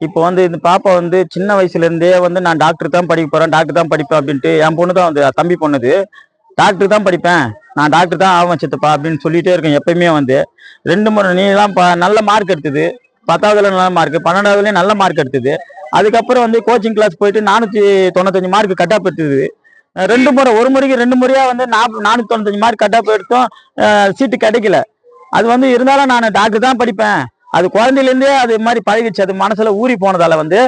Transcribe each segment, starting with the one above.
இப்போ வந்து இந்த பாப்பா வந்து சின்ன வயசுலேருந்தே வந்து நான் டாக்டர் தான் படிக்க போகிறேன் டாக்டர் தான் படிப்பேன் அப்படின்ட்டு என் பொண்ணு தான் வந்து தம்பி பொண்ணுது. டாக்டர் தான் படிப்பேன். நான் டாக்டர் தான் ஆகும் சித்தப்பா அப்படின்னு சொல்லிகிட்டே இருக்கேன் எப்பயுமே வந்து. ரெண்டு முறை நீலாம் ப- நல்ல மார்க் எடுத்தது. பத்தாவதுல நல்ல மார்க் பன்னெண்டாவதுலேயும் நல்ல மார்க் எடுத்தது. அதுக்கப்புறம் வந்து கோச்சிங் கிளாஸ் போயிட்டு நானூற்றி தொண்ணூத்தஞ்சு மார்க் கட் எடுத்தது. ரெண்டு முறை ஒரு முறைக்கு ரெண்டு முறையாக வந்து நாப் நானூற்றி தொண்ணூத்தஞ்சு மார்க் கட் எடுத்தோம் சீட்டு கிடைக்கல. அது வந்து இருந்தாலும் நான் டாக்டர் தான் படிப்பேன். அது குழந்தையிலேருந்தே அது மாதிரி பழகிச்சு அது மனசுல ஊறி போனதால வந்து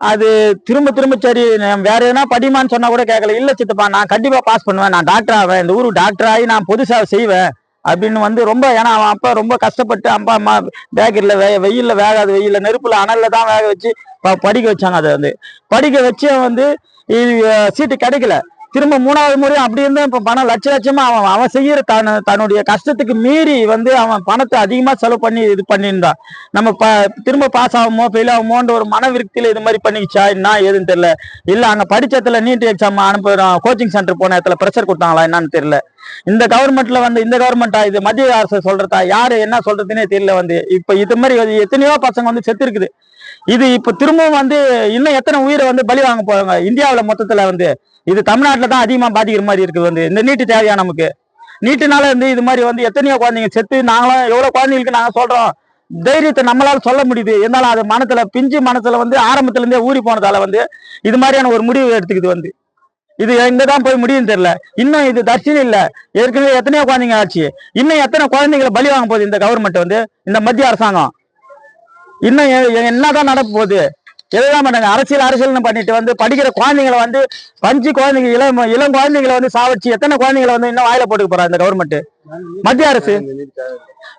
அது திரும்ப திரும்ப சரி வேற எதனா படிமான்னு சொன்னா கூட கேட்கல இல்ல சித்தப்பா நான் கண்டிப்பா பாஸ் பண்ணுவேன். நான் டாக்டர் ஆவேன். இந்த ஊருக்கு டாக்டர் ஆகி நான் பொது சேவை செய்வேன் அப்படின்னு வந்து ரொம்ப ஏன்னா அவன் அப்பா ரொம்ப கஷ்டப்பட்டு அப்பா அம்மா பேக்கரியில் வெ வெயிலில் வேகாது வெயிலில் நெருப்பில் அனலில் தான் வேக வச்சு ப- படிக்க வச்சாங்க அதை வந்து. படிக்க வச்சு வந்து இது சீட்டு கிடைக்கல. திரும்ப மூணாவது முறையும் அப்படி இருந்தால் இப்போ பணம் லட்ச லட்சமா அவன் அவன் செய்யற தன் தன்னுடைய கஷ்டத்துக்கு மீறி வந்து அவன் பணத்தை அதிகமாக செலவு பண்ணி இது பண்ணியிருந்தான் நம்ம ப திரும்ப பாஸ் ஆகுமோ ஃபெயில் ஆகுமோன்ற ஒரு மன விருத்தியில் இது மாதிரி பண்ணிக்கிச்சா என்ன ஏதுன்னு தெரியல. இல்லை அங்கே படிச்சதுல நீட் எக்ஸாம் அனுப்புகிறான் கோச்சிங் சென்டர் போன இடத்துல ப்ரெஷர் கொடுத்தாங்களா என்னன்னு தெரியல. இந்த கவர்மெண்ட்ல வந்து இந்த கவர்மெண்டா இது மத்திய அரசு சொல்றதா யாரு என்ன சொல்றதுன்னே தெரியல வந்து. இப்ப இது மாதிரி எத்தனையோ பசங்க வந்து செத்து இருக்குது. இது இப்ப திரும்பவும் வந்து இன்னும் எத்தனை உயிரை வந்து பலி வாங்க போறாங்க? இந்தியாவில் மொத்தத்துல வந்து இது தமிழ்நாட்டில் தான் அதிகமா பாதிக்கிற மாதிரி இருக்குது வந்து. இந்த நீட்டு தேவையா நமக்கு? நீட்டுனால வந்து இது மாதிரி வந்து எத்தனையோ குழந்தைங்க செத்து நாங்களும் எவ்வளவு குழந்தைங்களுக்கு நாங்க சொல்றோம். தைரியத்தை நம்மளால சொல்ல முடியுது. இருந்தாலும் அது மனத்துல பிஞ்சு மனசுல வந்து ஆரம்பத்துல இருந்தே ஊறி போனதால வந்து இது மாதிரியான ஒரு முடிவு எடுத்துக்குது வந்து. இது எங்க தான் போய் முடியும்னு தெரியல. இன்னும் இது தர்ஷினி இல்ல. ஏற்கனவே எத்தனையோ குழந்தைங்க ஆச்சு. இன்னும் எத்தனை குழந்தைங்களை பலி வாங்க போகுது இந்த கவர்மெண்ட் வந்து? இந்த மத்திய அரசாங்கம். இன்னும் என்னதான் நடக்க போகுது? எதுதான் பண்ணாங்க? அரசியல் அரசியல்னு பண்ணிட்டு வந்து படிக்கிற குழந்தைங்களை வந்து பஞ்சு குழந்தைங்க இளம் இளம் குழந்தைங்களை வந்து சாவடிச்சு எத்தனை குழந்தைங்களை வந்து இன்னும் வாயில போட்டுக்க போறா இந்த கவர்மெண்ட் மத்திய அரசு.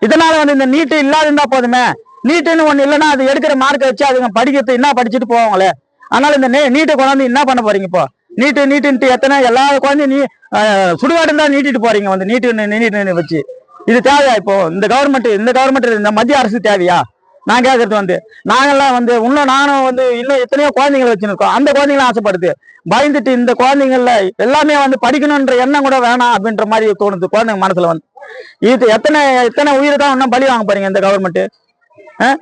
இதனால வந்து இந்த நீட்டு இல்லாத இருந்தா போதுமே. நீட்டுன்னு ஒண்ணு இல்லைன்னா அது எடுக்கிற மார்க்கை வச்சு அதுங்க படிக்கிறது என்ன படிச்சுட்டு போவாங்களே? அதனால இந்த நீ- நீட்டை கொண்டாந்து என்ன பண்ண போறீங்க இப்போ? நீட்டு நீட்டுன்ட்டு எத்தனை? எல்லா குழந்தையும் நீ ஆஹ், சுடுகாடு தான் நீட்டிட்டு போறீங்க வந்து. நீட்டு நீட்டு வச்சு. இது தேவையா இப்போ? இந்த கவர்மெண்ட் இந்த கவர்மெண்ட் இந்த மத்திய அரசு தேவையா? நான் கேட்கறது வந்து நாங்கெல்லாம் வந்து இன்னும் நானும் வந்து இன்னும் எத்தனையோ குழந்தைங்களை வச்சுருக்கோம். அந்த குழந்தைங்களும் ஆசைப்படுது. பயந்துட்டு இந்த குழந்தைங்கள்ல எல்லாமே வந்து படிக்கணுன்ற எண்ணம் கூட வேணாம் அப்படின்ற மாதிரி தோணுது குழந்தைங்க மனசுல வந்து. இது எத்தனை எத்தனை உயிரை தான் இன்னும் பலி வாங்க போறீங்க இந்த கவர்மெண்ட்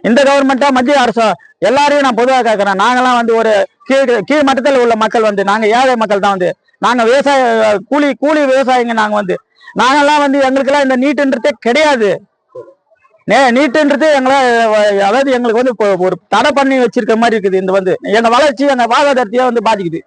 இந்த கவர்மெண்ட்டா மத்திய அரசா? எல்லாரையும் நான் பொதுவாக கேட்கறேன் நாங்கெல்லாம் வந்து ஒரு கீழ் கீழ் மட்டத்தில் உள்ள மக்கள் வந்து நாங்க ஏழை மக்கள் தான் வந்து. நாங்க விவசாய கூலி கூலி விவசாயிங்க நாங்க வந்து. நாங்கெல்லாம் வந்து எங்களுக்கெல்லாம் இந்த நீட்டுன்றதே கிடையாது. நே நீட்டுன்றது எங்களை அதாவது எங்களுக்கு வந்து இப்போ ஒரு தடை பண்ணி வச்சிருக்க மாதிரி இருக்குது இந்த வந்து. எங்க வளர்ச்சி எங்க வாழ்வாதாரத்தையே வந்து பாதிக்குது.